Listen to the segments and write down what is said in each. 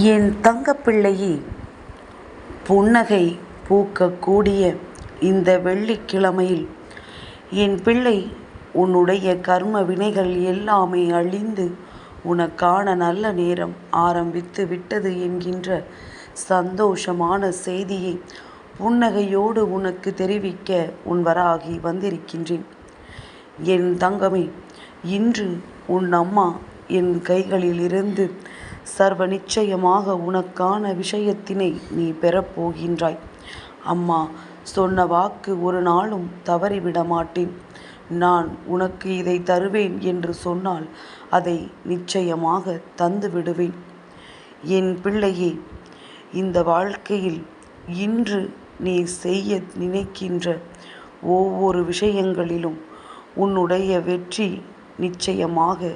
என் தங்கப்பிள்ளையே புன்னகை பூக்கக்கூடிய இந்த வெள்ளிக்கிழமையில் என் பிள்ளை உன்னுடைய கர்ம வினைகள் எல்லாமே அழிந்து உனக்கான நல்ல நேரம் ஆரம்பித்து விட்டது என்கின்ற சந்தோஷமான செய்தியை புன்னகையோடு உனக்கு தெரிவிக்க உன் வராகி வந்திருக்கின்றேன். என் தங்கமே இன்று உன் அம்மா என் கைகளிலிருந்து சர்வ நிச்சயமாக உனக்கான விஷயத்தினை நீ பெறப்போகின்றாய் அம்மா சொன்ன வாக்கு ஒரு நாளும் தவறிவிட மாட்டேன். நான் உனக்கு இதை தருவேன் என்று சொன்னால் அதை நிச்சயமாக தந்து விடுவேன். என் பிள்ளையே இந்த வாழ்க்கையில் இன்று நீ செய்ய நினைக்கின்ற ஒவ்வொரு விஷயங்களிலும் உன்னுடைய வெற்றி நிச்சயமாக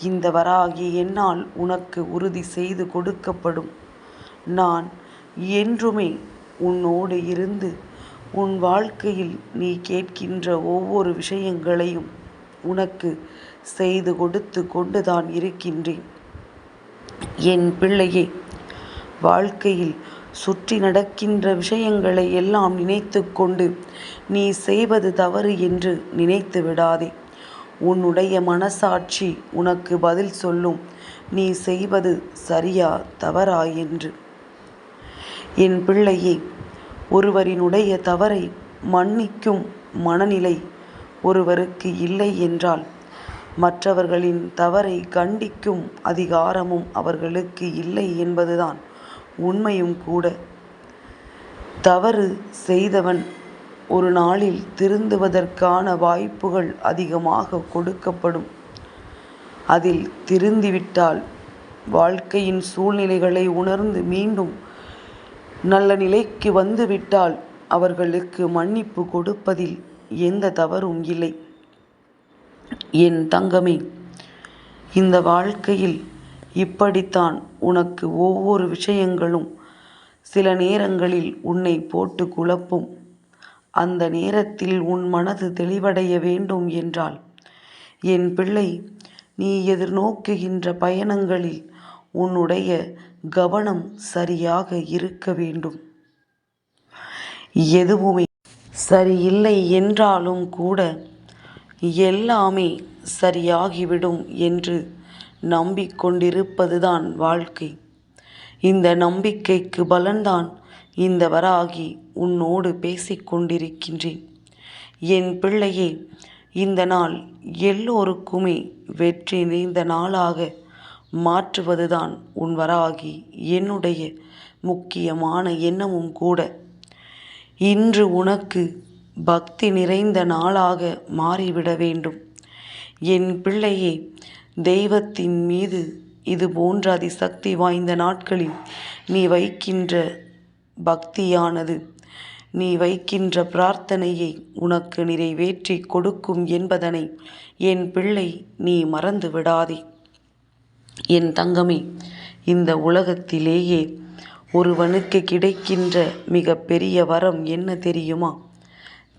இந்த வராகி என்னால் உனக்கு உறுதி செய்து கொடுக்கப்படும். நான் என்றுமே உன்னோடு இருந்து உன் வாழ்க்கையில் நீ கேட்கின்ற ஒவ்வொரு விஷயங்களையும் உனக்கு செய்து கொடுத்து கொண்டுதான் இருக்கின்றேன். என் பிள்ளையே வாழ்க்கையில் சுற்றி நடக்கின்ற விஷயங்களை எல்லாம் நினைத்து கொண்டு நீ செய்வது தவறு என்று நினைத்து விடாதே. உன்னுடைய மனசாட்சி உனக்கு பதில் சொல்லும். நீ செய்வது சரியா தவறா என்று. என் பிள்ளையே ஒருவரினுடைய தவறை மன்னிக்கும் மனநிலை ஒருவருக்கு இல்லை என்றால் மற்றவர்களின் தவறை கண்டிக்கும் அதிகாரமும் அவர்களுக்கு இல்லை என்பதுதான் உண்மையும் கூட. தவறு செய்தவன் ஒரு நாளில் திருந்துவதற்கான வாய்ப்புகள் அதிகமாக கொடுக்கப்படும். அதில் திருந்திவிட்டால் வாழ்க்கையின் சூழ்நிலைகளை உணர்ந்து மீண்டும் நல்ல நிலைக்கு வந்துவிட்டால் அவர்களுக்கு மன்னிப்பு கொடுப்பதில் எந்த தவறும் இல்லை. என் தங்கமே இந்த வாழ்க்கையில் இப்படித்தான் உனக்கு ஒவ்வொரு விஷயங்களும் சில நேரங்களில் உன்னை போட்டு குழப்பும். அந்த நேரத்தில் உன் மனது தெளிவடைய வேண்டும் என்றால் என் பிள்ளை நீ எதிர்நோக்குகின்ற பயணங்களில் உன்னுடைய கவனம் சரியாக இருக்க வேண்டும். எதுவுமே சரியில்லை என்றாலும் கூட எல்லாமே சரியாகிவிடும் என்று நம்பிக்கொண்டிருப்பதுதான் வாழ்க்கை. இந்த நம்பிக்கைக்கு பலன்தான் இந்த வராகி உன்னோடு பேசிக்கொண்டிருக்கின்றேன். என் பிள்ளையே இந்த நாள் எல்லோருக்குமே வெற்றி நிறைந்த நாளாக மாற்றுவதுதான் உன் வராகி என்னுடைய முக்கியமான எண்ணமும் கூட. இன்று உனக்கு பக்தி நிறைந்த நாளாக மாறிவிட வேண்டும். என் பிள்ளையே தெய்வத்தின் மீது இது போன்ற அதிசக்தி வாய்ந்த நாட்களில் நீ வைக்கின்ற பக்தியானது. நீ வைக்கின்ற பிரார்த்தனையை உனக்கு நிறைவேற்றி கொடுக்கும் என்பதனை என் பிள்ளை நீ மறந்து விடாதே. என் தங்கமே இந்த உலகத்திலேயே ஒருவனுக்கு கிடைக்கின்ற மிக பெரிய வரம் என்ன தெரியுமா?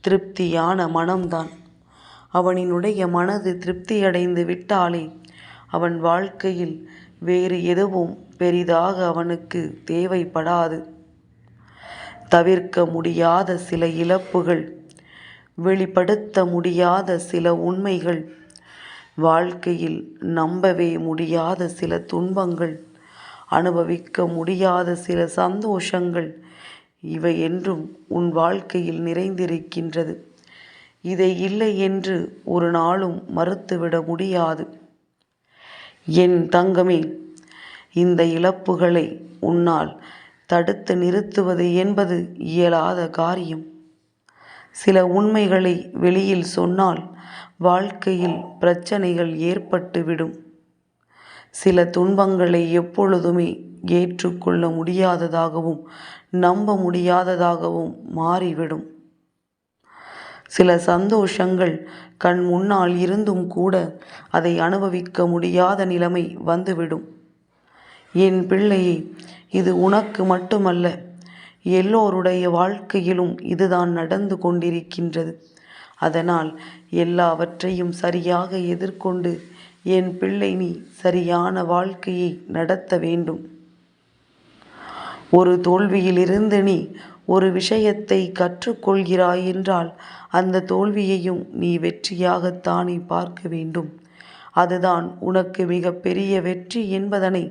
திருப்தியான மனம்தான். அவனினுடைய மனது திருப்தியடைந்து விட்டாலே அவன் வாழ்க்கையில் வேறு எதுவும் பெரிதாக அவனுக்கு தேவைப்படாது. தவிர்க்க முடியாத சில இழப்புகள் வெளிப்படுத்த முடியாத சில உண்மைகள் வாழ்க்கையில் நம்பவே முடியாத சில துன்பங்கள் அனுபவிக்க முடியாத சில சந்தோஷங்கள் இவை என்றும் உன் வாழ்க்கையில் நிறைந்திருக்கின்றது. இதை இல்லை என்று ஒரு நாளும் மறுத்துவிட முடியாது. என் தங்கமே இந்த இழப்புகளை உன்னால் தடுத்து நிறுத்துவது என்பது இயலாத காரியம். சில உண்மைகளை வெளியில் சொன்னால் வாழ்க்கையில் பிரச்சனைகள் ஏற்பட்டுவிடும். சில துன்பங்களை எப்பொழுதுமே ஏற்றுக்கொள்ள முடியாததாகவும் நம்ப முடியாததாகவும் மாறிவிடும். சில சந்தோஷங்கள் கண் முன்னால் இருந்தும் கூட அதை அனுபவிக்க முடியாத நிலைமை வந்துவிடும். என் பிள்ளையே இது உனக்கு மட்டுமல்ல எல்லோருடைய வாழ்க்கையிலும் இதுதான் நடந்து கொண்டிருக்கின்றது. அதனால் எல்லாவற்றையும் சரியாக எதிர்கொண்டு என் பிள்ளை நீ சரியான வாழ்க்கையை நடத்த வேண்டும். ஒரு தோல்வியிலிருந்து நீ ஒரு விஷயத்தை கற்றுக்கொள்கிறாய் என்றால் அந்த தோல்வியையும் நீ வெற்றியாகத்தானே பார்க்க வேண்டும். அதுதான் உனக்கு மிக பெரிய வெற்றி என்பதனை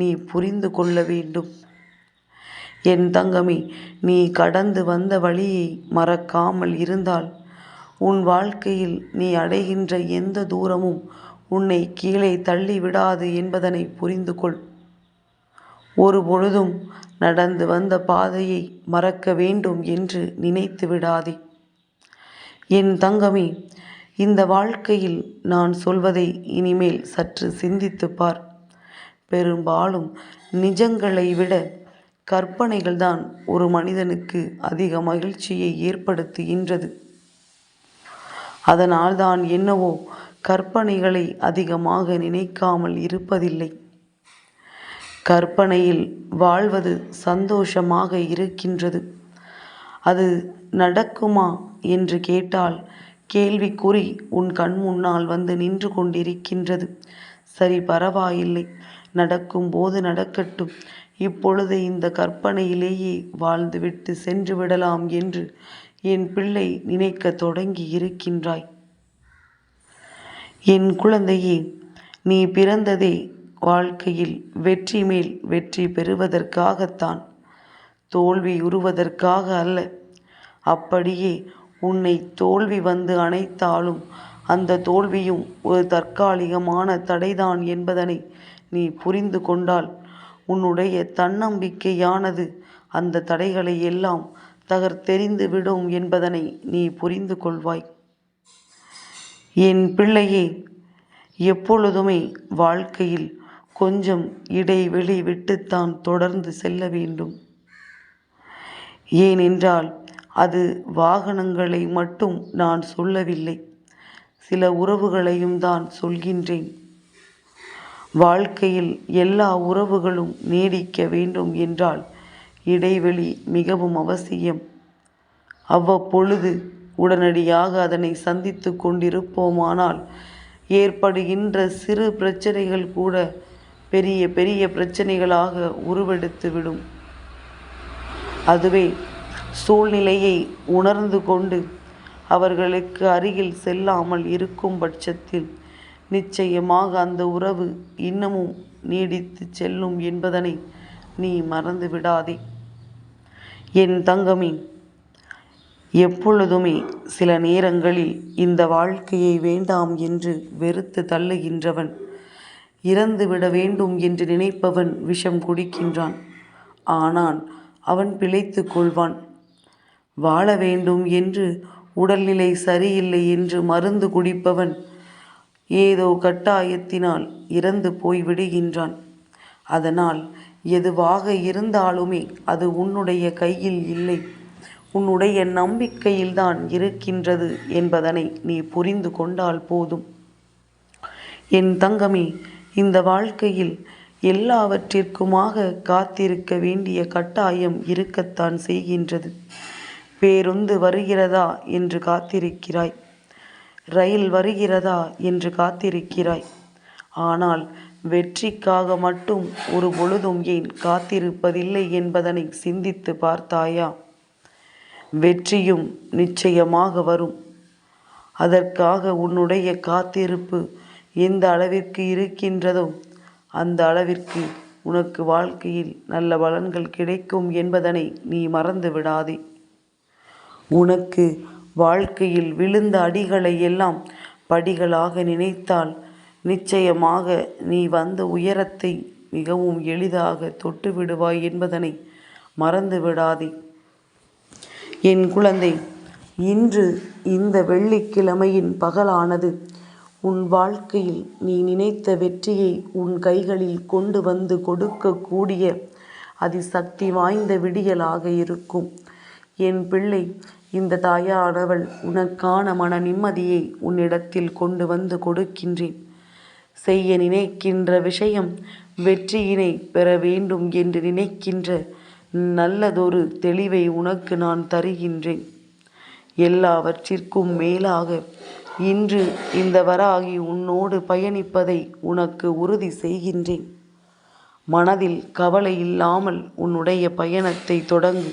நீ புரிந்து கொள்ள வேண்டும். என் தங்கமே நீ கடந்து வந்த வழியை மறக்காமல் இருந்தால் உன் வாழ்க்கையில் நீ அடைகின்ற எந்த தூரமும் உன்னை கீழே தள்ளி விடாது என்பதனை புரிந்து கொள். ஒரு பொழுதும் நடந்து வந்த பாதையை மறக்க வேண்டும் என்று நினைத்து விடாதே. என் தங்கமே இந்த வாழ்க்கையில் நான் சொல்வதை இனிமேல் சற்று சிந்தித்து பார். பெரும்பாலும் நிஜங்களை விட கற்பனைகள்தான் ஒரு மனிதனுக்கு அதிக மகிழ்ச்சியை ஏற்படுத்துகின்றது. அதனால்தான் என்னவோ கற்பனைகளை அதிகமாக நினைக்காமல் இருப்பதில்லை. கற்பனையில் வாழ்வது சந்தோஷமாக இருக்கின்றது. அது நடக்குமா என்று கேட்டால் கேள்விக்குறி உன் கண் முன்னால் வந்து நின்று கொண்டிருக்கின்றது. சரி பரவாயில்லை. நடக்கும் போது நடக்கட்டும். இப்பொழுது இந்த கற்பனையிலேயே வாழ்ந்துவிட்டு சென்று விடலாம் என்று என் பிள்ளை நினைக்க தொடங்கி இருக்கின்றாய். என் குழந்தையே நீ பிறந்ததே வாழ்க்கையில் வெற்றி மேல் வெற்றி பெறுவதற்காகத்தான். தோல்வி உறுவதற்காக அல்ல. அப்படியே உன்னை தோல்வி வந்து அணைத்தாலும் அந்த தோல்வியும் ஒரு தற்காலிகமான தடைதான் என்பதனை நீ புரிந்து கொண்டால் உன்னுடைய தன்னம்பிக்கையானது அந்த தடைகளை எல்லாம் தகர்த்தெறிந்து விடும் என்பதனை நீ புரிந்து கொள்வாய். என் பிள்ளையே எப்பொழுதுமே வாழ்க்கையில் கொஞ்சம் இடைவெளி விட்டுத்தான் தொடர்ந்து செல்ல வேண்டும். ஏனென்றால் அது வாகனங்களை மட்டும் நான் சொல்லவில்லை. சில உறவுகளையும் தான் சொல்கின்றேன். வாழ்க்கையில் எல்லா உறவுகளும் நீடிக்க வேண்டும் என்றால் இடைவெளி மிகவும் அவசியம். அவ்வப்பொழுது உடனடியாக அதனை சந்தித்து கொண்டிருப்போமானால் ஏற்படுகின்ற சிறு பிரச்சனைகள் கூட பெரிய பெரிய பிரச்சனைகளாக உருவெடுத்துவிடும். அதுவே சூழ்நிலையை உணர்ந்து கொண்டு அவர்களுக்கு அருகில் செல்லாமல் இருக்கும் பட்சத்தில் நிச்சயமாக அந்த உறவு இன்னமும் நீடித்து செல்லும் என்பதனை நீ மறந்து விடாதே. என் தங்கமே எப்பொழுதுமே சில நேரங்களில் இந்த வாழ்க்கையை வேண்டாம் என்று வெறுத்து தள்ளுகின்றவன் இறந்துவிட வேண்டும் என்று நினைப்பவன் விஷம் குடிக்கின்றான். ஆனால் அவன் பிழைத்து கொள்வான். வாழ வேண்டும் என்று உடல்நிலை சரியில்லை என்று மருந்து குடிப்பவன் ஏதோ கட்டாயத்தினால் இறந்து போய் விடுகின்றான். அதனால் எதுவாக இருந்தாலுமே அது உன்னுடைய கையில் இல்லை. உன்னுடைய நம்பிக்கையில்தான் இருக்கின்றது என்பதனை நீ புரிந்து கொண்டால் போதும். என் தங்கமே இந்த வாழ்க்கையில் எல்லாவற்றிற்குமாக காத்திருக்க வேண்டிய கட்டாயம் இருக்கத்தான் செய்கின்றது. பேருந்து வருகிறதா என்று காத்திருக்கிறாய்? ரயில் வருகிறதா என்று காத்திருக்கிறாய்? ஆனால் வெற்றிக்காக மட்டும் ஒரு பொழுதும் ஏன் காத்திருப்பதில்லை என்பதனை சிந்தித்து பார்த்தாயா? வெற்றியும் நிச்சயமாக வரும். அதற்காக உன்னுடைய காத்திருப்பு எந்த அளவிற்கு இருக்கின்றதோ அந்த அளவிற்கு உனக்கு வாழ்க்கையில் நல்ல பலன்கள் கிடைக்கும் என்பதனை நீ மறந்து விடாதே உனக்கு வாழ்க்கையில் விழுந்த அடிகளை எல்லாம் படிகளாக நினைத்தால் நிச்சயமாக நீ வந்த உயரத்தை மிகவும் எளிதாக தொட்டு விடுவாய் என்பதனை மறந்து விடாதே என் குழந்தை இன்று இந்த வெள்ளிக்கிழமையின் பகலானது உன் வாழ்க்கையில் நீ நினைத்த வெற்றியை உன் கைகளில் கொண்டு வந்து கொடுக்கக்கூடிய அதிசக்தி வாய்ந்த விடியலாக இருக்கும். என் பிள்ளை இந்த தாயானவள் உனக்கான மன நிம்மதியை உன்னிடத்தில் கொண்டு வந்து கொடுக்கின்றேன். செய்ய நினைக்கின்ற விஷயம் வெற்றியினை பெற வேண்டும் என்று நினைக்கின்ற நல்லதொரு தெளிவை உனக்கு நான் தருகின்றேன். எல்லாவற்றிற்கும் மேலாக இன்று இந்த வராகி உன்னோடு பயணிப்பதை உனக்கு உறுதி செய்கின்றேன். மனதில் கவலை இல்லாமல் உன்னுடைய பயணத்தை தொடங்கு.